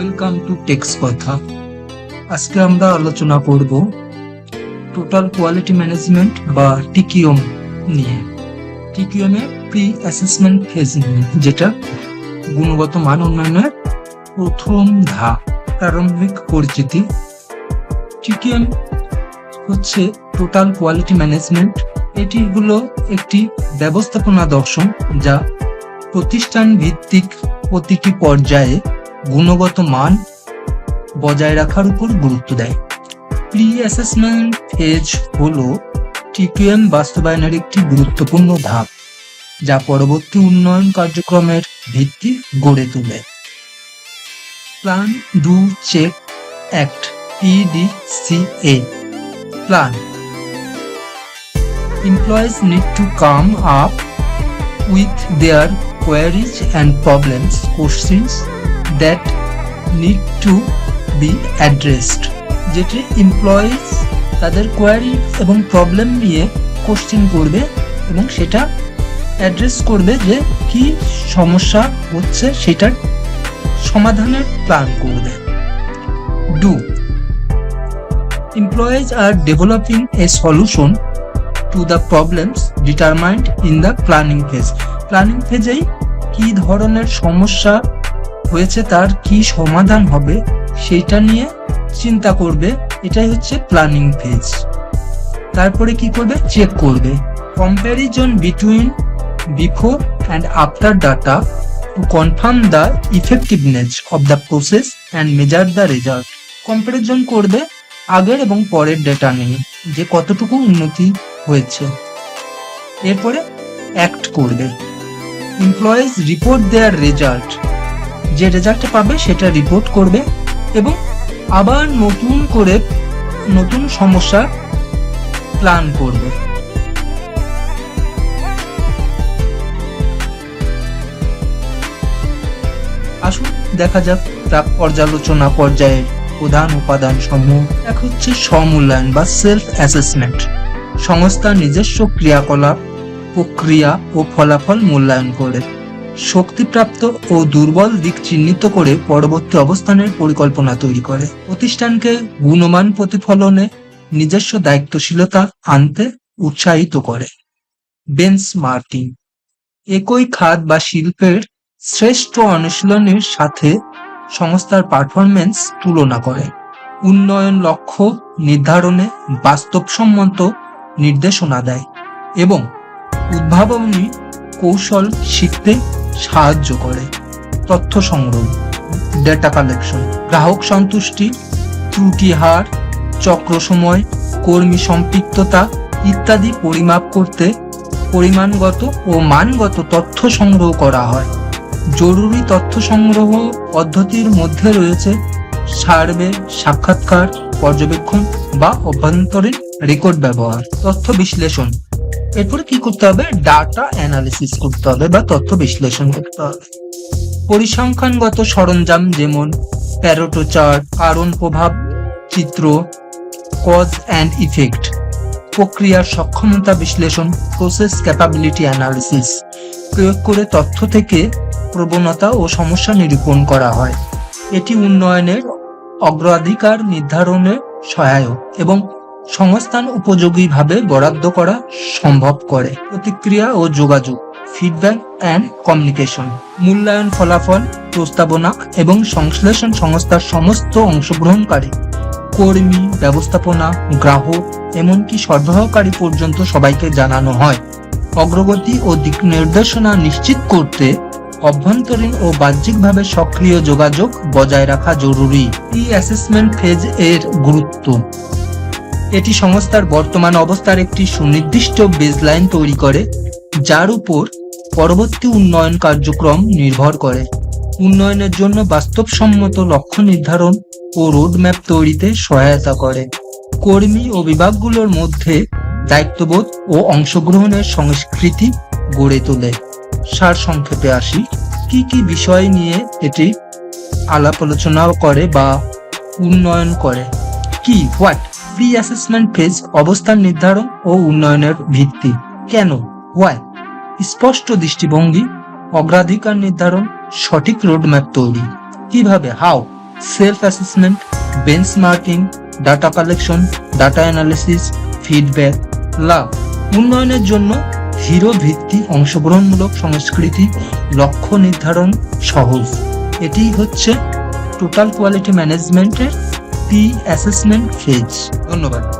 Welcome to text কথা আজকে আমরা আলোচনা করব টোটাল কোয়ালিটি ম্যানেজমেন্ট বা টিকিওম নিয়ে। টিকিওমের প্রি অ্যাসেসমেন্ট ফেজ নিয়ে, যেটা গুণগত মান উন্নয়নের প্রথম ধাপ, প্রারম্ভিক পরিচিতি। টিকিওম হচ্ছে টোটাল কোয়ালিটি ম্যানেজমেন্ট এটি হলো একটি ব্যবস্থাপনা দর্শন যা প্রতিষ্ঠান ভিত্তিক প্রতিটি পর্যায়ে গুণগত মান বজায় রাখার উপর গুরুত্ব দেয়। প্রি অ্যাসেসমেন্ট ফেজ হলো টিকিএম বাস্তবায়নের একটি গুরুত্বপূর্ণ ধাপ, যা পরবর্তী উন্নয়ন কার্যক্রমের ভিত্তি গড়ে তোলে। Plan do check act PDCA plan employees need to come up with their queries and problems, questions that need to be addressed যেটি এমপ্লয়িজ তাদের কোয়ারি এবং প্রবলেম নিয়ে কোশ্চেন করবে এবং সেটা অ্যাড্রেস করবে যে কি সমস্যা হচ্ছে সেটার সমাধানের প্ল্যান করবে do employees are developing a solution to the problems determined in the planning phase planning ফেজেই কি ধরনের সমস্যা হয়েছে তার কি সমাধান হবে, সেটা নিয়ে চিন্তা করবে। এটাই হচ্ছে প্ল্যানিং ফেজ তারপরে কি করবে? চেক করবে। Comparison between before and after data to confirm the effectiveness of the process and measure the result comparison করবে আগের এবং পরের ডেটা নিয়ে, যে কতটুকু উন্নতি হয়েছে। এরপরে অ্যাক্ট করবে। এমপ্লয়িজ রিপোর্ট দেয়ার রেজাল্ট যে রেজাল্টটা পাবে সেটা রিপোর্ট করবে এবং আবার নতুন করে নতুন সমস্যা প্ল্যান করবে। আসুন দেখা যাক তা পর্যালোচনা পর্যায়ের প্রধান উপাদান সমূহ এক হচ্ছে স্বমূল্যায়ন বা সেলফ অ্যাসেসমেন্ট সংস্থার নিজস্ব ক্রিয়াকলাপ, প্রক্রিয়া ও ফলাফল মূল্যায়ন করে। শক্তিপ্রাপ্ত ও দুর্বল দিক চিহ্নিত করে পরবর্তী অবস্থানের পরিকল্পনা তৈরি করে। প্রতিষ্ঠানকে গুণমান প্রতিফলনে নিজস্ব দায়িত্বশীলতা আনতে উৎসাহিত করে। বেঞ্চ মার্কিং একই খাত বা শিল্পের শ্রেষ্ঠ অনুশীলনের সাথে সংস্থার পারফরমেন্স তুলনা করে। উন্নয়ন লক্ষ্য নির্ধারণে বাস্তবসম্মত নির্দেশনা দেয় এবং উদ্ভাবনী কৌশল শিখতে সাহায্য করে। তথ্য সংগ্রহ ডেটা কালেকশন গ্রাহক সন্তুষ্টি, ত্রুটি হার, চক্র সময়, কর্মী সম্পৃক্ততা ইত্যাদি পরিমাপ করতে পরিমাণগত ও মানগত তথ্য সংগ্রহ করা হয়। জরুরি তথ্য সংগ্রহ পদ্ধতির মধ্যে রয়েছে সার্ভে, সাক্ষাৎকার, পর্যবেক্ষণ বা অভ্যন্তরীণ রেকর্ড ব্যবহার। তথ্য বিশ্লেষণ এরপরে কি করতে হবে? ডাটা অ্যানালিসিস করতে হবে বা তথ্য বিশ্লেষণ করতে হবে। পরিসংখ্যানগত সরঞ্জাম যেমন প্যারোটো চার্ট, কারণ প্রভাব চিত্র, কজ অ্যান্ড ইফেক্ট, প্রক্রিয়ার সক্ষমতা বিশ্লেষণ প্রসেস ক্যাপাবিলিটি অ্যানালিসিস প্রয়োগ করে তথ্য থেকে প্রবণতা ও সমস্যা নিরূপণ করা হয়। এটি উন্নয়নের অগ্রাধিকার নির্ধারণে সহায়ক এবং সংস্থান উপযোগীভাবে বরাদ্দ করা সম্ভব করে। প্রতিক্রিয়া ও যোগাযোগ ফিডব্যাক অ্যান্ড কমিউনিকেশন মূল্যায়ন ফলাফল, প্রস্তাবনা এবং সংশ্লেষণ সংস্থার সমস্ত অংশগ্রহণকারী, কর্মী, ব্যবস্থাপনা, গ্রাহক এমনকি সরবরাহকারী পর্যন্ত সবাইকে জানানো হয়। অগ্রগতি ও দিক নির্দেশনা নিশ্চিত করতে অভ্যন্তরীণ ও বাহ্যিকভাবে সক্রিয় যোগাযোগ বজায় রাখা জরুরি। এই অ্যাসেসমেন্ট ফেজের গুরুত্ব। এটি সংস্থার বর্তমান অবস্থার একটি সুনির্দিষ্ট বেসলাইন তৈরি করে, যার উপর পরবর্তী উন্নয়ন কার্যক্রম নির্ভর করে। উন্নয়নের জন্য বাস্তবসম্মত লক্ষ্য নির্ধারণ ও রোডম্যাপ তৈরিতে সহায়তা করে। কর্মী ও বিভাগগুলোর মধ্যে দায়িত্ববোধ ও অংশগ্রহণের সংস্কৃতি গড়ে তোলে। সার সংক্ষেপে আসি, কি কি বিষয় নিয়ে এটি আলাপ আলোচনা করে বা উন্নয়ন করে? কি হোয়াট প্রি অ্যাসেসমেন্ট ফেজ অবস্থান নির্ধারণ ও উন্নয়নের ভিত্তি। কেন? হোয়াই স্পষ্ট দৃষ্টিভঙ্গি, অগ্রাধিকার নির্ধারণ, সঠিক রোডম্যাপ তৈরি। কীভাবে? How self assessment benchmarking data collection data analysis feedback লাভ উন্নয়নের জন্য হিরো ভিত্তি অংশগ্রহণমূলক সংস্কৃতি, লক্ষ্য নির্ধারণ সহজ। এটিই হচ্ছে টোটাল কোয়ালিটি ম্যানেজমেন্টের পি অ্যাসেসমেন্ট ফেজ ধন্যবাদ।